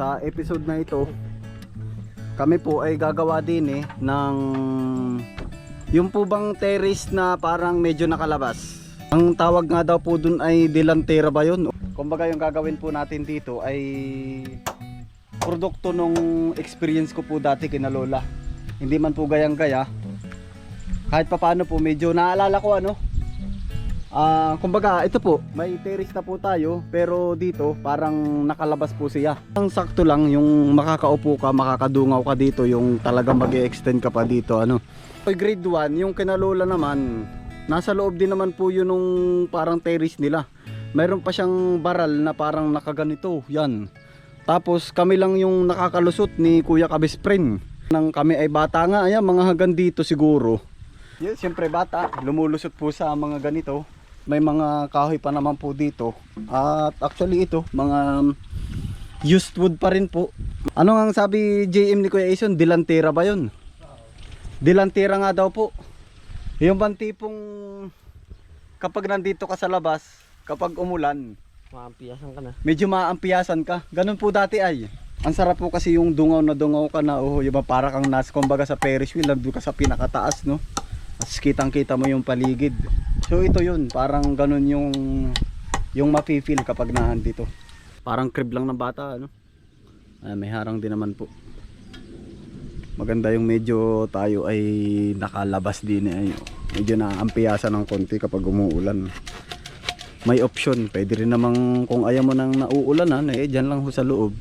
sa episode na ito kami po ay gagawa din eh ng yung po bang terrace na parang medyo nakalabas. Ang tawag nga daw po dun ay delantera ba yun? Kumbaga yung gagawin po natin dito ay produkto nung experience ko po dati kina lola. Hindi man po gayang gaya kahit papaano po medyo naalala ko ano Ah, kumbaga ito po, may terrace na po tayo pero dito parang nakalabas po siya. Ang sakto lang yung makakaupo ka, makakadungaw ka dito, yung talagang mag-extend ka pa dito ano. Oy grade 1, yung kinalola naman, nasa loob din naman po yun nung parang terrace nila. Mayroon pa siyang baral na parang nakaganito, yan. Tapos kami lang yung nakakalusot ni Kuya Kabesprin. Nang kami ay bata nga, ayan, mga hagan dito siguro. Yes, siyempre bata, lumulusot po sa mga ganito. May mga kahoy pa naman po dito. At actually ito, mga used wood pa rin po. Ano ang sabi JM ni Kuya Ason? Dilantera ba yun? Dilantera nga daw po. Yung bang tipong kapag nandito ka sa labas, kapag umulan, Maampiyasan ka na. medyo maampiyasan ka. Ganun po dati ay. Ang sarap po kasi yung dungaw na dungaw ka na, oh, yung para kang nas, kumbaga sa Ferris wheel, nandun ka sa pinakataas, no? Tapos kitang kita mo yung paligid. So ito yun, parang ganun yung yung mafe-feel kapag naandito. Parang crib lang ng bata, ano? Ay, may harang din naman po. Maganda yung medyo tayo ay nakalabas din ay medyo naampiyasan ng konti kapag umuulan. May option, pwede rin namang kung ayaw mo nang nauulan ano, eh diyan lang ho sa loob.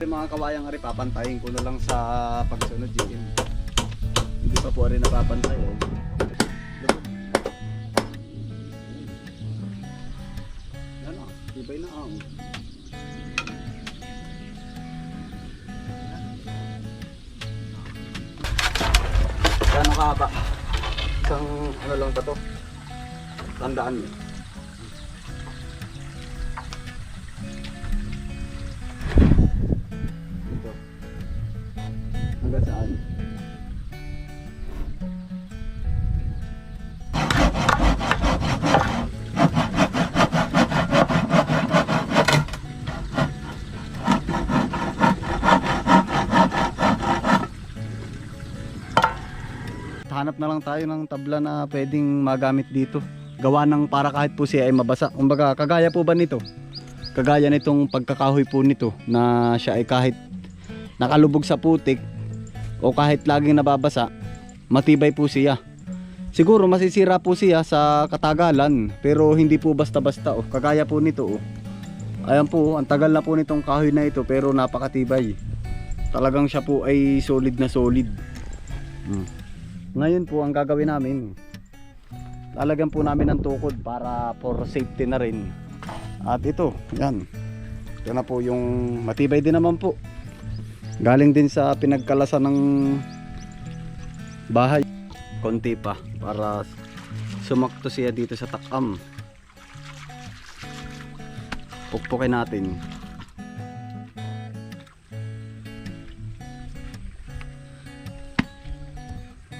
Yung mga kawayang ari papantayin ko na lang sa pagsunod yun. Hindi pa po rin napapantay. Oh. Ah, tibay na ah. oh. Gano'ng kahaba? Isang ano lang ba to? Tandaan mo. Hanggang saan? Hanap na lang tayo ng tabla na pwedeng magamit dito. Gawa ng para kahit po siya ay mabasa. Kumbaga, kagaya po ba nito? Kagaya nitong pagkakahoy po nito na siya ay kahit nakalubog sa putik o kahit laging nababasa, matibay po siya. Siguro masisira po siya sa katagalan pero hindi po basta-basta oh. Kagaya po nito oh. Ayan po, ang tagal na po nitong kahoy na ito pero napakatibay. Talagang siya po ay solid na solid. Hmm. Ngayon po ang gagawin namin, lalagyan po namin ng tukod para for safety na rin. At ito, yan. Ito na po yung matibay din naman po. Galing din sa pinagkalasan ng bahay. Konti pa para sumakto siya dito sa takam. Pukpukin natin.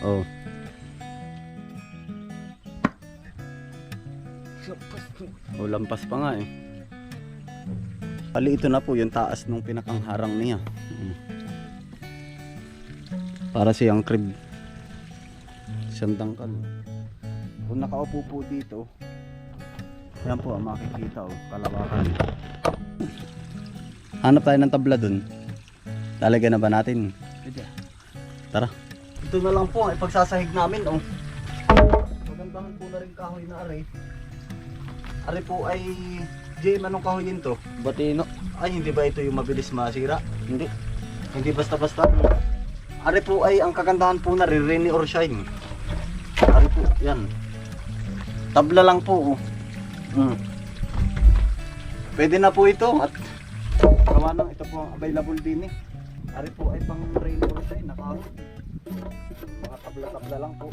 Oh. O lampas pa nga eh. Pali ito na po yung taas nung pinakang harang niya. Mm. Para siyang crib. Siyang dangkal. Kung nakaupo po dito, yan po ang makikita o kalawakan. Hanap tayo ng tabla dun. Lalagyan na ba natin? Pwede. Tara. Ito na lang po ang ipagsasahig namin oh. kagandahan po na rin kahoy na are. Are po ay JM anong kahoy yun to? Batino. Ay hindi ba ito yung mabilis masira? Hindi. Hindi basta-basta. Are po ay ang kagandahan po na rin rainy or shine. Are po, yan. Tabla lang po. Oh. Mm. Pwede na po ito at gawa ng ito po available din eh. Are po ay pang rainy or shine na kahoy. Mga tabla-tabla lang po.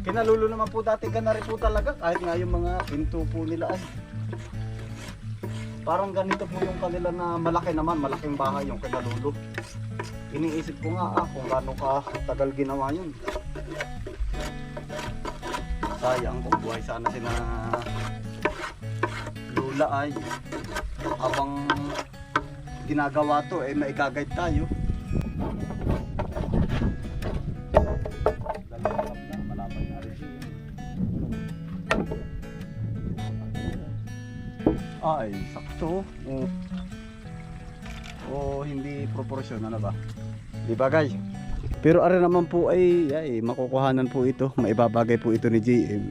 Kinalulo naman po dati ka na rin po talaga kahit nga yung mga pinto po nila ay parang ganito po yung kanila na malaki naman, malaking bahay yung kinalulo. Iniisip ko nga ah, kung gaano ka tagal ginawa yun. Sayang kung buhay sana si na lula ay habang ginagawa to eh maikagayad tayo. Ay, sakto. Oh. O hindi proportion ano ba? Di ba guys? Pero are naman po ay, ay makukuhanan po ito. Maibabagay po ito ni JM.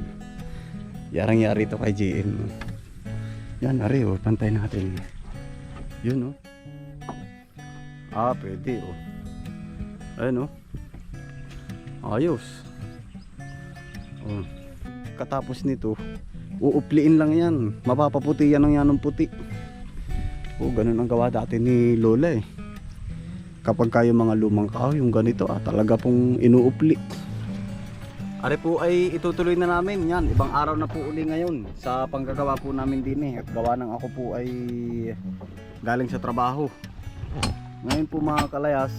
Yarang-yari ito kay JM. Yan, are oh, pantay natin. Yun oh. Ah, pwede oh. Ayun oh. Ayos. Oh. Katapos nito, uupliin lang yan. Mapapaputi yan ng yan ng puti. O, ganun ang gawa dati ni Lola eh. Kapag kayo mga lumang kahoy, yung ganito ah, talaga pong inuupli. Are po ay itutuloy na namin yan. Ibang araw na po uli ngayon sa panggagawa po namin din eh. At gawa ng ako po ay galing sa trabaho. Ngayon po mga kalayas,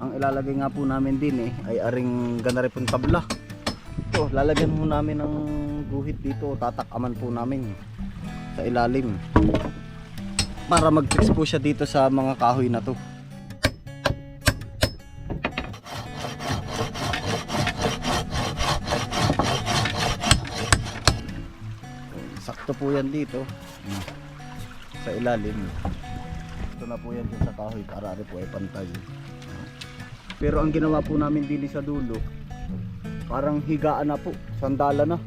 ang ilalagay nga po namin din eh ay aring ganaripon tabla. Ito, lalagyan mo namin ng guhit dito, tatakaman po namin sa ilalim. Para mag-fix po siya dito sa mga kahoy na to. Sakto po yan dito. Sa ilalim. Ito na po yan sa kahoy para rin po ay pantay. Pero ang ginawa po namin din sa dulo, parang higaan na po, sandala na.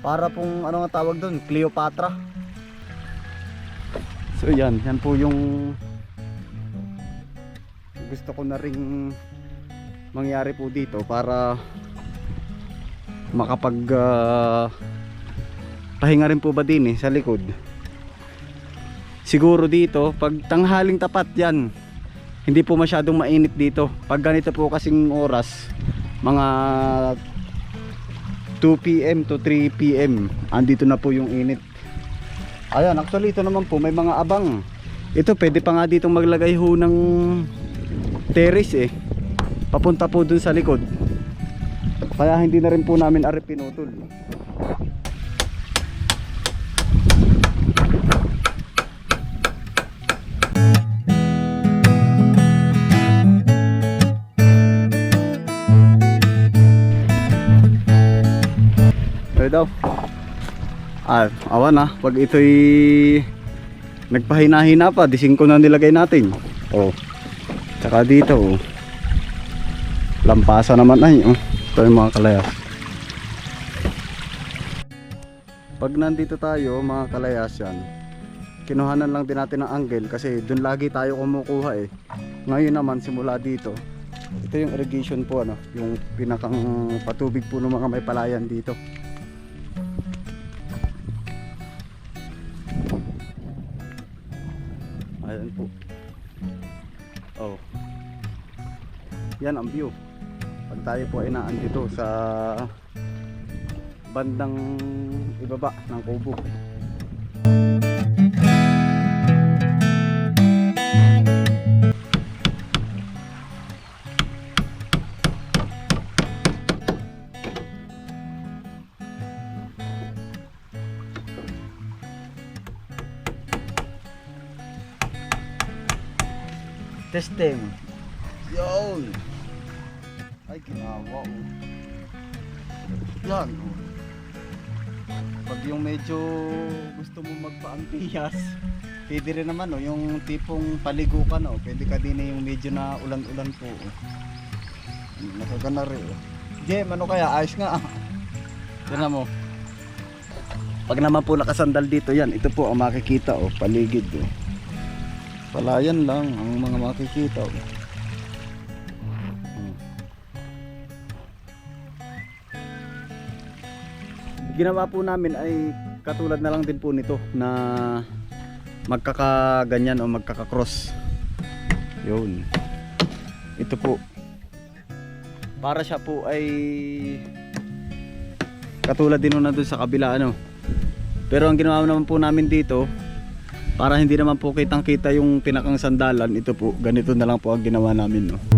Para pong ano nga tawag doon, Cleopatra. So yan, yan po yung gusto ko na ring mangyari po dito para makapag ah, pahinga rin po ba din eh sa likod. Siguro dito, pag tanghaling tapat yan, hindi po masyadong mainit dito. Pag ganito po kasing oras, mga 2 p.m. to 3 p.m. andito na po yung init. Ayan, actually ito naman po may mga abang. Ito pwede pa nga ditong maglagay ho ng terrace eh. Papunta po dun sa likod. Kaya hindi na rin po namin ari Ah, awan na. Pag ito'y nagpahina-hina pa, di 5 na nilagay natin. Oh. Tsaka dito, oh. Lampasa naman ay, oh. Ito yung mga kalayas. Pag nandito tayo, mga kalayas yan, kinuhanan lang din natin ng angle kasi doon lagi tayo kumukuha eh. Ngayon naman, simula dito, ito yung irrigation po, ano, yung pinakang patubig po ng mga may palayan dito. Ayan po. Oh. Yan ang view. Pag tayo po ay naandito sa bandang ibaba ng kubo. Testing. Yun. Ay, ginawa oh. Yan oh. Pag yung medyo gusto mo magpaangtiyas, pwede rin naman oh, yung tipong paligo ka no, pwede ka din yung medyo na ulan-ulan po oh. Nakagana rin. oh. Jem, ano kaya? Ayos nga. Tignan mo. Pag naman po nakasandal dito yan, ito po ang makikita oh, paligid oh. Palayan lang ang mga makikita. Hmm. Ginawa po namin ay katulad na lang din po nito na magkakaganyan o magkakakross. Yun. Ito po. Para siya po ay katulad din na doon sa kabila ano. Pero ang ginawa naman po namin dito para hindi naman po kitang kita yung pinakang sandalan ito po ganito na lang po ang ginawa namin no.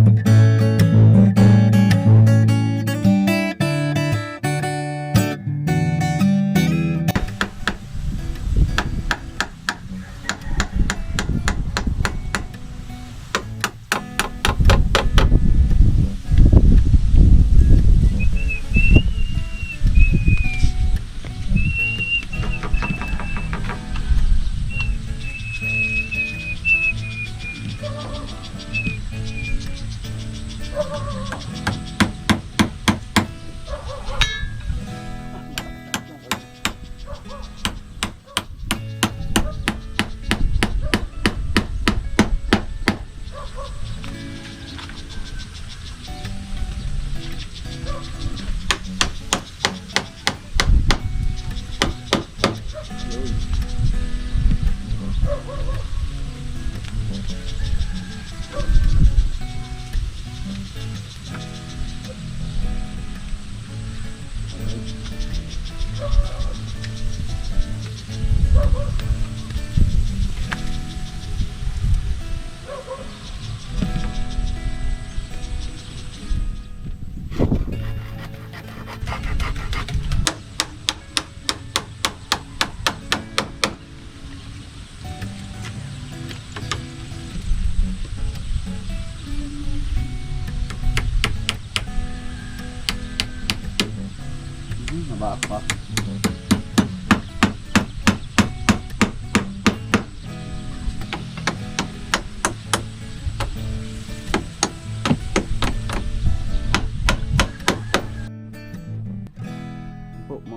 Hmm, Nabak pa.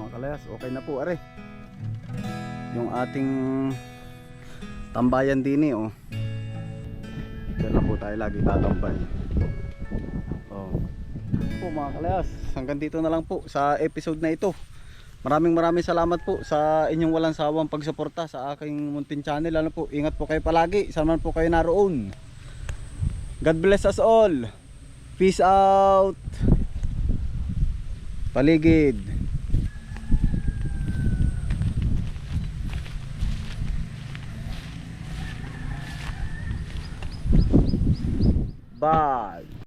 kalayas okay na po are. Yung ating tambayan din eh oh. Diyan na po tayo lagi tatambay po mga kalayas. Hanggang dito na lang po sa episode na ito. Maraming maraming salamat po sa inyong walang sawang pagsuporta sa aking muntin channel. Ano po ingat po kayo palagi. Saan po kayo naroon. God bless us all. Peace out. Paligid. Bye.